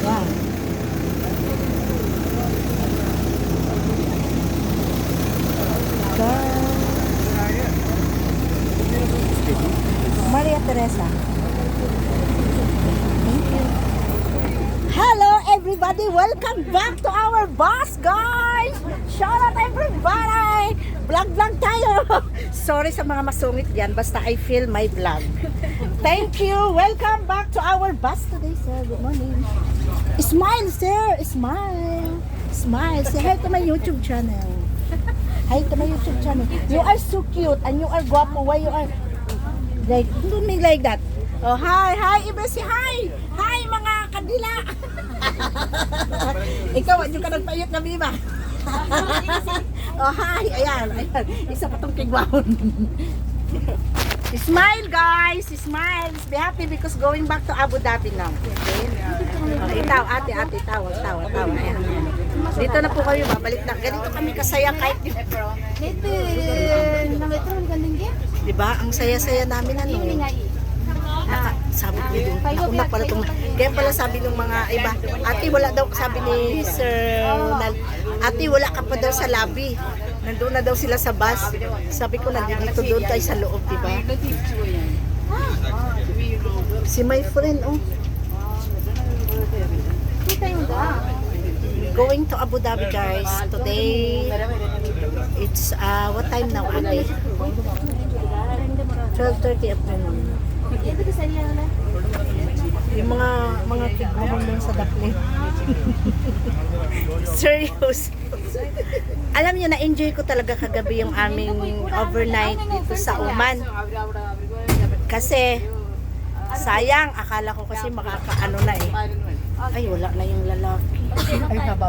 Yan. Maria Teresa. Thank you. Hello everybody! Welcome back to our bus, guys! Shout out everybody! Vlog-vlog tayo! Sorry sa mga masungit dyan, basta I feel my vlog. Thank you! Welcome back to our bus today, sir. Good morning. Smile, sir! Smile! Smile! Say hi to my YouTube channel. Hi to my YouTube channel. You are so cute and you are guapo. Why you are like, don't make like that. Oh, hi, hi, Ibe, si hi. Hi, mga kadila. Ikaw, ano ka nagpayot na bima? oh, hi, ayan, ayan. Isa pa tong kigwahon. Smile, guys. Smile. Be happy because going back to Abu Dhabi now. Okay? Oh, itaw, ate, ate, tawa, tawa, tawa. Ayan. Dito na po kami, babalik na. Ganito kami kasaya kahit di Ito, na metro, ang gandang game. Di ba? Ang saya-saya namin ano. Naka, sabi ko yung ako na pala tong kaya pala sabi ng mga iba ate wala daw sabi ni Sir Ronald ate wala ka pa daw sa lobby nandun na daw sila sa bus sabi ko nandito doon tayo sa loob di ba si my friend oh. Going to Abu Dhabi guys today it's uh, what time now ate 12.30 afternoon. Yung mga mga kigumon doon sa Dakli. Serious. Alam niyo na-enjoy ko talaga kagabi yung aming overnight dito sa Oman. Kasi sayang, akala ko kasi makakaano na eh. Ay, wala na yung lalaki.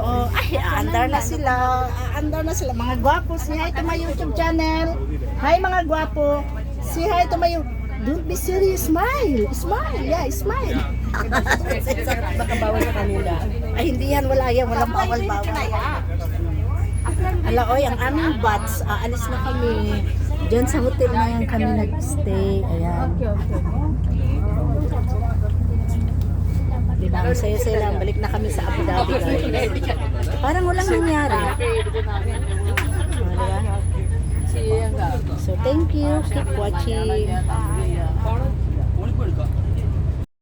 Oh, ay, aandar na sila. Aandar na sila. Mga gwapo, say hi to my YouTube channel. Hi mga gwapo. Say hi to my Don't be serious, smile. Smile, yeah, smile. Baka bawal sa kanila. Ay, hindi yan, wala yan. Walang bawal-bawal. Ala, oy, ang aming bats, aalis na kami. Diyan sa hotel na yan kami nag-stay. Ayan. Okay, okay. Ang saya-saya lang. Balik na kami sa Abu Dhabi. guys. Parang walang nangyari. So, thank you. Keep watching.